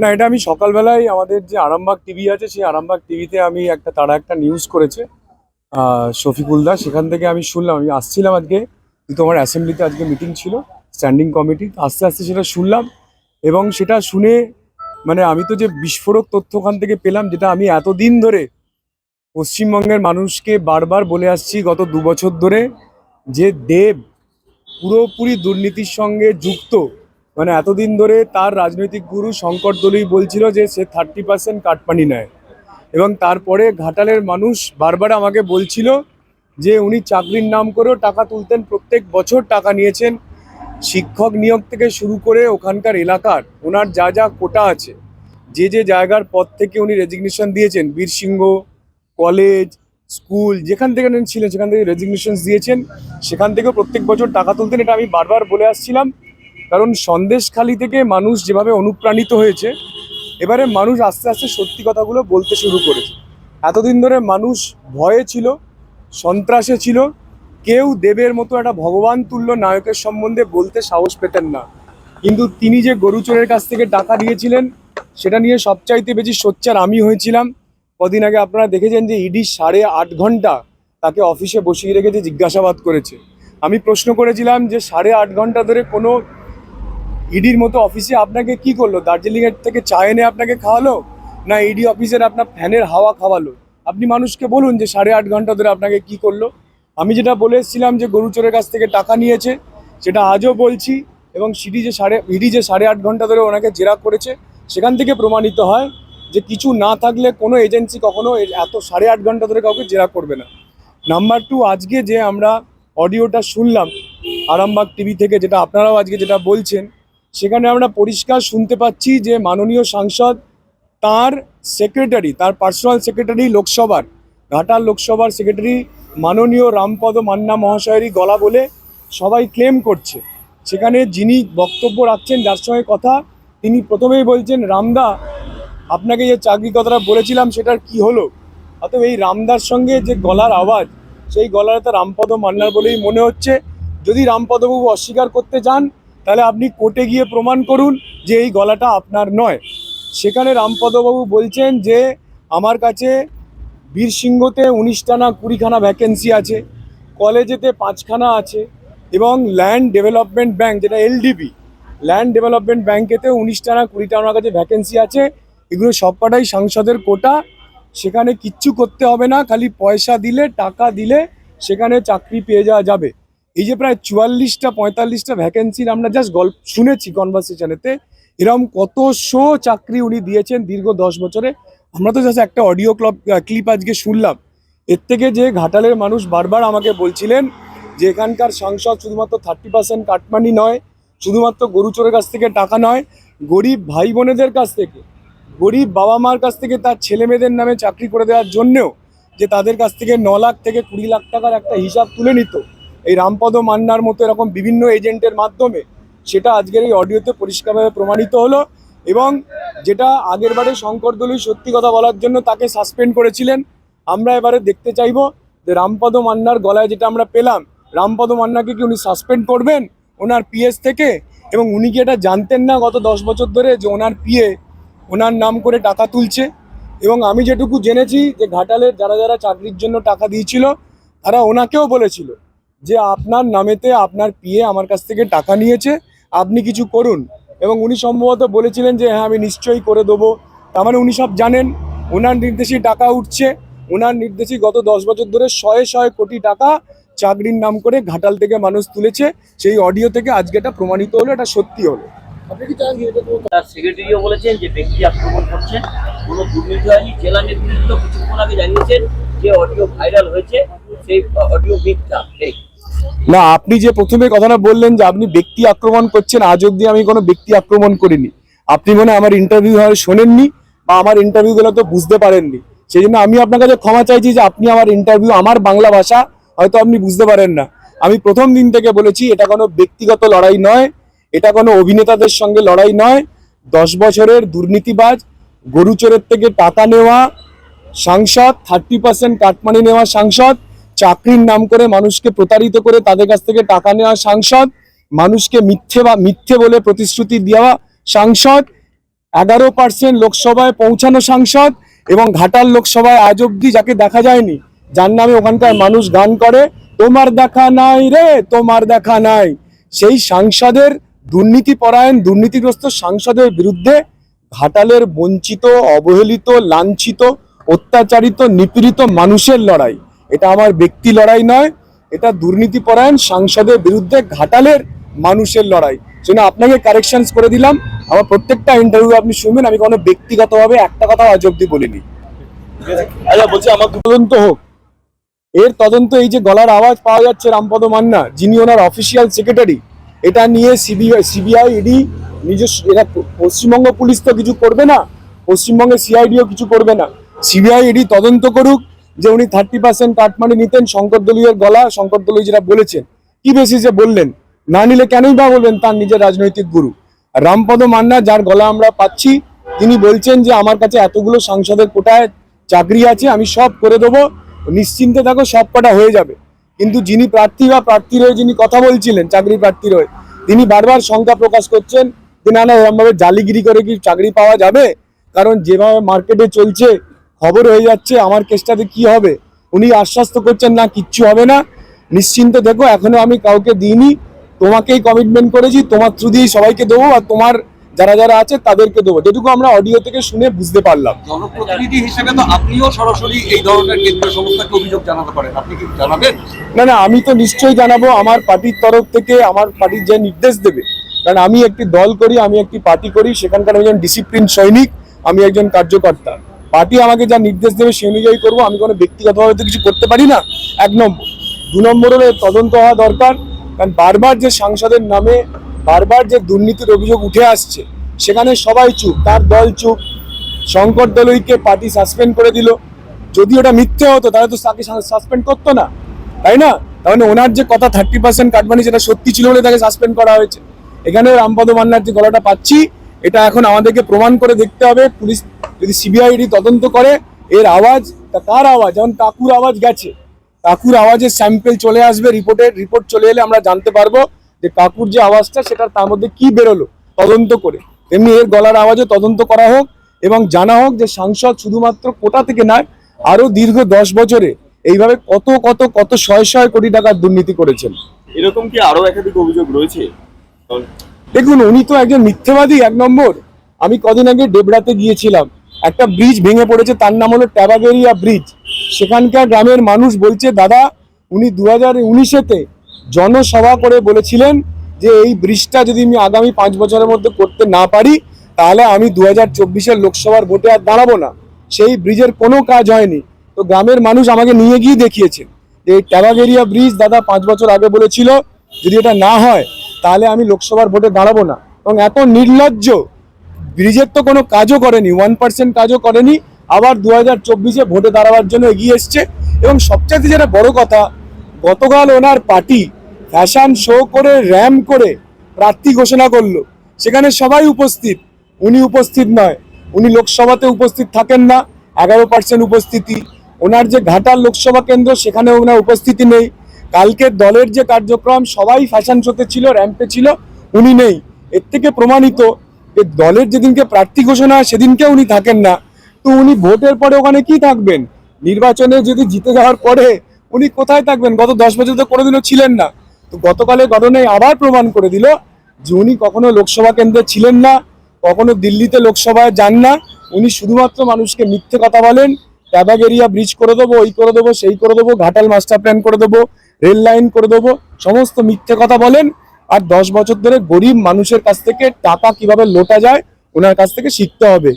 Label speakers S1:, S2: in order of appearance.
S1: না এটা আমি সকালবেলায় আমাদের যে আরামবাগ টিভি আছে সেই আরামবাগ টিভিতে আমি একটা তারা একটা নিউজ করেছে। আহ, শফিকুল দা সেখান থেকে আমি শুনলাম আমি আসছিলাম আজকে কিন্তু আমার অ্যাসেম্বলিতে আজকে মিটিং ছিল স্ট্যান্ডিং কমিটি আস্তে আস্তে সেটা শুনলাম এবং সেটা শুনে মানে আমি তো যে বিস্ফোরক তথ্য ওখান থেকে পেলাম যেটা আমি এতদিন ধরে পশ্চিমবঙ্গের মানুষকে বারবার বলে আসছি গত দু বছর ধরে যে দেব পুরোপুরি দুর্নীতির সঙ্গে যুক্ত। মানে এতদিন ধরে তার রাজনৈতিক গুরু শঙ্কর দলই বলছিল যে সে থার্টি পার্সেন্ট কাটপানি নেয়। এবং তারপরে ঘাটালের মানুষ বারবার আমাকে বলছিল যে উনি চাকরির নাম করেও টাকা তুলতেন, প্রত্যেক বছর টাকা নিয়েছেন। শিক্ষক নিয়োগ থেকে শুরু করে ওখানকার এলাকার ওনার যা যা কোটা আছে, যে যে জায়গার পদ থেকে উনি রেজিগনেশন দিয়েছেন, বীরসিংহ কলেজ স্কুল, যেখান থেকে ছিলেন, সেখান থেকে রেজিগনেশন দিয়েছেন। সেখান থেকেও প্রত্যেক বছর টাকা তুলতেন, এটা আমি বারবার বলে আসছিলাম। কারণ সন্দেশখালি থেকে মানুষ যেভাবে অনুপ্রাণিত হয়েছে, এবারে মানুষ আস্তে আস্তে সত্যি কথাগুলো বলতে শুরু করেছে। এতদিন ধরে মানুষ ভয়ে ছিল, সন্ত্রাসে ছিল। কেউ দেবের মতো একটা ভগবান তুল্য নায়কের সম্বন্ধে বলতে সাহস পেতেন না। কিন্তু তিনি যে গরুচোরের কাছ থেকে টাকা দিয়েছিলেন, সেটা নিয়ে সবচাইতে বেশি সোচ্চার আমি হয়েছিলাম। কদিন আগে আপনারা দেখেছেন যে ইডি সাড়ে আট ঘণ্টা তাকে অফিসে বসিয়ে রেখেছে, জিজ্ঞাসাবাদ করেছে। আমি প্রশ্ন করেছিলাম যে সাড়ে আট ঘণ্টা ধরে কোনো ইডির মতো অফিসে আপনাকে কি করল? দার্জিলিংয়ের থেকে চা এনে আপনাকে খাওয়ালো? না ইডি অফিসের আপনার ফ্যানের হাওয়া খাওয়ালো? আপনি মানুষকে বলুন যে সাড়ে আট ঘণ্টা ধরে আপনাকে কি করল? আমি যেটা বলে এসেছিলাম যে গরু চোরের কাছ থেকে টাকা নিয়েছে, সেটা আজও বলছি এবং সিডি যে সাড়ে ইডি যে সাড়ে আট ঘণ্টা ধরে ওনাকে জেরা করেছে, সেখান থেকে প্রমাণিত হয় যে কিছু না থাকলে কোনো এজেন্সি কখনো এত সাড়ে আট ঘণ্টা ধরে কাউকে জেরা করবে না। নাম্বার টু আজকে যে আমরা অডিওটা শুনলাম, আরামবাগ টিভি থেকে যেটা আপনারাও আজকে যেটা বলছেন, সেখানে আমরা পরিষ্কার শুনতে পাচ্ছি যে মাননীয় সাংসদ তার সেক্রেটারি তার পার্সোনাল সেক্রেটারি লোকসভার, ঘাটাল লোকসভার সেক্রেটারি মাননীয় রামপদ মান্না মহাশয়েরই গলা বলে সবাই ক্লেম করছে। সেখানে যিনি বক্তব্য রাখছেন, যার সঙ্গে কথা তিনি প্রথমেই বলছেন, রামদা আপনাকে যে চাকরি কথাটা বলেছিলাম, সেটার কি হলো? অতএব এই রামদার সঙ্গে যে গলার আওয়াজ, সেই গলার তো রামপদ মান্নার বলেই মনে হচ্ছে। যদি রামপদবাবু অস্বীকার করতে চান তাহলে আপনি কোর্টে গিয়ে প্রমাণ করুন যে এই গলাটা আপনার নয়। সেখানে রামপদবাবু বলছেন যে, আমার কাছে বীরসিংহতে উনিশটা না কুড়িখানা ভ্যাকেন্সি আছে, কলেজেতে পাঁচখানা আছে, এবং ল্যান্ড ডেভেলপমেন্ট ব্যাংক যেটা এলডিবি ল্যান্ড ডেভেলপমেন্ট ব্যাংকেতে উনিশটা না কুড়িটা আমার কাছে ভ্যাকেন্সি আছে। এগুলো সবকটাই সাংসদের কোটা। সেখানে কিচ্ছু করতে হবে না, খালি পয়সা দিলে, টাকা দিলে সেখানে চাকরি পেয়ে যাওয়া যাবে। এই যে প্রায় চুয়াল্লিশটা, পঁয়তাল্লিশটা ভ্যাকেন্সির আমরা জাস্ট গল্প শুনেছি কনভারসেশনেতে এরকম কত শো চাকরি উনি দিয়েছেন দীর্ঘ দশ বছরে। আমরা তো জাস্ট একটা অডিও ক্লব ক্লিপ আজকে শুনলাম। এর থেকে যে ঘাটালের মানুষ বারবার আমাকে বলছিলেন যে এখানকার সাংসদ শুধুমাত্র থার্টি পার্সেন্ট কাটমানি নয়, শুধুমাত্র গরু চোরের কাছ থেকে টাকা নয়, গরিব ভাই বোনেদের কাছ থেকে। গরিব বাবা মার কাছ থেকে তার ছেলে মেয়েদের নামে চাকরি করে দেওয়ার জন্যেও যে তাদের কাছ থেকে ন লাখ থেকে কুড়ি লাখ টাকার একটা হিসাব তুলে নিত, এই রামপদ মান্নার মতো এরকম বিভিন্ন এজেন্টের মাধ্যমে সেটা আজকের এই অডিওতে পরিষ্কারভাবে প্রমাণিত হলো এবং যেটা আগের বারে শঙ্কর দলুই সত্যি কথা বলার জন্য তাকে সাসপেন্ড করেছিলেন। আমরা এবারে দেখতে চাইব যে রামপদ মান্নার গলায় যেটা আমরা পেলাম, রামপদ মান্নাকে কি উনি সাসপেন্ড করবেন ওনার পিএস থেকে? এবং উনি কি এটা জানতেন না গত দশ বছর ধরে যে ওনার পিএ ওনার নাম করে টাকা তুলছে। এবং আমি যেটুকু জেনেছি যে ঘাটালের যারা যারা চাকরির জন্য টাকা দিয়েছিল, তারা ওনাকেও বলেছিল যে আপনার নামেতে আপনার পিএ আমার কাছ থেকে টাকা নিয়েছে, আপনি কিছু করুন। এবং উনি সম্ভবত বলেছিলেন যে হ্যাঁ আমি নিশ্চয়ই করে দেবো। তার মানে উনি সব জানেন, ওনার নির্দেশেই টাকা উঠছে। ওনার নির্দেশেই গত দশ বছর ধরে শয়ে শয়ে কোটি টাকা চাকরির নাম করে ঘাটাল থেকে মানুষ তুলেছে। সেই অডিও থেকে আজকে এটা প্রমাণিত হলো, এটা সত্যি হলো।
S2: আপনি যে
S3: তার সেক্রেটারিও বলেছেন যে ব্যক্তি আক্রমণ করছেন। কোনো দুর্নীতি হয়নি জেলা নেতৃত্ব কিছুক্ষণ আগে জানিয়েছেন যে অডিও ভাইরাল হয়েছে সেই অডিও মিথ্যা
S1: না আপনি যে প্রথমে কথাটা বললেন যে আপনি ব্যক্তি আক্রমণ করছেন আজ অব্দি আমি কোনো ব্যক্তি আক্রমণ করিনি। আপনি মনে হয় আমার ইন্টারভিউ হয় শোনেননি বা আমার ইন্টারভিউগুলো তো বুঝতে পারেননি। সেই জন্য আমি আপনার কাছে ক্ষমা চাইছি যে আপনি আমার ইন্টারভিউ আমার বাংলা ভাষা হয়তো আপনি বুঝতে পারেন না। আমি প্রথম দিন থেকে বলেছি এটা কোনো ব্যক্তিগত লড়াই নয়। এটা কোনো অভিনেতাদের সঙ্গে লড়াই নয়। দশ বছরের দুর্নীতিবাজ, গরু চোরের থেকে টাকা নেওয়া সাংসদ থার্টি পার্সেন্ট কাটমানি নেওয়া সাংসদ, চাকরির নাম করে মানুষকে প্রতারিত করে তাদের কাছ থেকে টাকা নেওয়া সাংসদ, মানুষকে মিথ্যে বা মিথ্যে বলে প্রতিশ্রুতি দেওয়া সাংসদ, এগারো পার্সেন্ট লোকসভায় পৌঁছানো সাংসদ এবং ঘাটাল লোকসভায় আজ অব্দি যাকে দেখা যায়নি, যার নামে ওখানকার মানুষ গান করে, তোমার দেখা নাই রে, তোমার দেখা নাই। সেই সাংসদের দুর্নীতি পরায়ণ দুর্নীতিগ্রস্ত সাংসদের বিরুদ্ধে ঘাটালের বঞ্চিত অবহেলিত লাঞ্ছিত অত্যাচারিত নিপীড়িত মানুষের লড়াই। এটা আমার ব্যক্তি লড়াই নয় এটা দুর্নীতি পরায়ণ সাংসদের বিরুদ্ধে ঘাটালের মানুষের লড়াই। সেজন্য আপনাকে কারেকশনস করে দিলাম। আমার প্রত্যেকটা ইন্টারভিউ আপনি শুনবেন আমি কোনো ব্যক্তিগতভাবে একটা কথা আজ অব্দি বলিনি।
S2: আচ্ছা বলছি আমার
S1: তদন্ত হোক। এর তদন্ত এই যে গলার আওয়াজ পাওয়া যাচ্ছে রামপদ মান্না যিনি ওনার অফিসিয়াল সেক্রেটারি এটা নিয়ে সিবিআই সিবিআই ইডি নিজস্ব, এরা পশ্চিমবঙ্গ পুলিশ তো কিছু করবে না, পশ্চিমবঙ্গের সিআইডিও কিছু করবে না। সিবিআই ইডি তদন্ত করুক যে উনি থার্টি পার্সেন্ট কাটমানি নিতেন, শঙ্কর দলীয়ের গলা, শঙ্কর দলীয় যেটা বলেছেন। কি বেসিসে বললেন? না নিলে কেনই বা বলবেন তার নিজের রাজনৈতিক গুরু? রামপদ মান্না, যার গলা আমরা পাচ্ছি, তিনি বলছেন যে আমার কাছে এতগুলো সাংসদের কোটায় চাকরি আছে, আমি সব করে দেবো। নিশ্চিন্তে থাকো সব কটা হয়ে যাবে। কিন্তু যিনি প্রার্থী বা প্রার্থীর হয়ে যিনি কথা বলছিলেন চাকরি প্রার্থীর হয়ে, তিনি বারবার শঙ্কা প্রকাশ করছেন যে না না, এরমভাবে জালিগিরি করে কি চাকরি পাওয়া যাবে? কারণ যেভাবে মার্কেটে চলছে, খবর হয়ে যাচ্ছে, আমার কেসটাতে কি হবে? উনি আশ্বস্ত করছেন, না, কিচ্ছু হবে না। নিশ্চিন্ত দেখো, এখনও আমি কাউকে দিইনি। তোমাকেই কমিটমেন্ট করেছি, তোমার থ্রু দিয়েই সবাইকে দেবো, আর তোমার যারা যারা আছে তাদেরকে দেবো। যেটুকু আমরা অডিও থেকে শুনে বুঝতে পারলাম।
S4: জনপ্রতিনিধি হিসেবে তো আপনিও সরাসরি এই ধরনের কেন্দ্রীয় সংস্থাকে অভিযোগ জানাতে পারেন। আপনি কি জানাবেন?
S1: না না আমি তো নিশ্চয়ই জানাব। আমার পার্টির তরফ থেকে আমার পার্টির যে নির্দেশ দেবে কারণ আমি একটি দল করি আমি একটি পার্টি করি সেখানকার একজন ডিসিপ্লিন সৈনিক আমি একজন কার্যকর্তা। পার্টি আমাকে যা নির্দেশ দেবে সেই অনুযায়ী করব। আমি কোনো ব্যক্তিগতভাবে তো কিছু করতে পারি না। এক নম্বর। দু নম্বর হলে তদন্ত হওয়া দরকার। কারণ বারবার যে সাংসদের নামে বারবার যে দুর্নীতির অভিযোগ উঠে আসছে, সেখানে সবাই চুপ, তার দল চুপ। শঙ্কর দলইকে পার্টি সাসপেন্ড করে দিল। যদি ওটা মিথ্যে হতো, তাহলে তো তাকে সাসপেন্ড করতো না। তাই না? তাহলে ওনার যে কথা থার্টি পার্সেন্ট কাটমানি, সেটা সত্যি ছিল বলে তাকে সাসপেন্ড করা হয়েছে। এখানে রামপদ মান্নার যে গলাটা পাচ্ছি, এটা এখন আমাদেরকে প্রমাণ করে দেখতে হবে। পুলিশ যদি সিবিআইডি তদন্ত করে, এর আওয়াজ, তা কার আওয়াজ? যেমন কাকুর আওয়াজ গেছে। কাকুর আওয়াজের স্যাম্পেল চলে আসবে রিপোর্টের রিপোর্ট চলে এলে আমরা জানতে পারব। যে কাকুর যে আওয়াজটা সেটা তার মধ্যে কি বেরোলো? তদন্ত করে। তেমনি এর গলার আওয়াজও তদন্ত করা হোক এবং জানা হোক যে সাংসদ শুধুমাত্র কোটা থেকে নয় আরও দীর্ঘ দশ বছরে এইভাবে কত কত কত শয় শয় কোটি টাকার দুর্নীতি করেছেন।
S2: এরকম কি আরও একাধিক অভিযোগ রয়েছে?
S1: দেখুন উনি তো একজন মিথ্যেবাদী এক নম্বর। আমি কদিন আগে ডেবরাতে গিয়েছিলাম। একটা ব্রিজ ভেঙে পড়েছে তার নাম হলো ট্যাবাগেরিয়া ব্রিজ। সেখানকার গ্রামের মানুষ বলছে দাদা উনি দু হাজার উনিশেতে জনসভা করে বলেছিলেন যে এই ব্রিজটা যদি আমি আগামী পাঁচ বছরের মধ্যে করতে না পারি, তাহলে আমি দু হাজার চব্বিশের লোকসভার ভোটে আর দাঁড়াবো না। সেই ব্রিজের কোনো কাজ হয়নি। তো গ্রামের মানুষ আমাকে নিয়ে গিয়ে দেখিয়েছে যে এই ট্যাবাগেরিয়া ব্রিজ দাদা পাঁচ বছর আগে বলেছিল, যদি এটা না হয়, তাহলে আমি লোকসভার ভোটে দাঁড়াবো না। এবং এত নির্লজ্জ, ব্রিজের তো কোনো কাজও করেনি, ওয়ান পার্সেন্ট কাজও করেনি, আবার দু হাজার চব্বিশে ভোটে দাঁড়াবার জন্য এগিয়ে এসছে। এবং সবচেয়ে যেটা বড় কথা গতকাল ওনার পার্টি ফ্যাশন শো করে, র্যাম করে প্রার্থী ঘোষণা করল। সেখানে সবাই উপস্থিত। উনি উপস্থিত নয়। উনি লোকসভাতে উপস্থিত থাকেন না। এগারো পার্সেন্ট উপস্থিতি। ওনার যে ঘাটার লোকসভা কেন্দ্র, সেখানে ওনার উপস্থিতি নেই। কালকে দলের যে কার্যক্রম, সবাই ফ্যাশন শোতে ছিল, র্যাম্পে ছিল, উনি নেই। এর থেকে প্রমাণিত যে দলের যেদিনকে প্রার্থী ঘোষণা সেদিনকে উনি থাকেন না। তো উনি ভোটের পরে ওখানে কি থাকবেন? নির্বাচনে যদি জিতে যাওয়ার পরে উনি কোথায় থাকবেন? গত দশ বছর তো কোনোদিনও ছিলেন না। তো গতকালের ঘটনায় আবার প্রমাণ করে দিল যে উনি কখনো লোকসভা কেন্দ্রে ছিলেন না, কখনো দিল্লিতে লোকসভায় যান না। উনি শুধুমাত্র মানুষকে মিথ্যে কথা বলেন ট্যাবাগ এরিয়া ব্রিজ করে দেবো, ওই করে দেবো, সেই করে দেবো, ঘাটাল মাস্টার প্ল্যান করে দেবো, রেল লাইন করে দেবো, সমস্ত মিথ্যে কথা বলেন। আর দশ বছর ধরে গরিব মানুষের কাছ থেকে টাকা কীভাবে লোটা যায়, ওনার কাছ থেকে শিখতে হবে।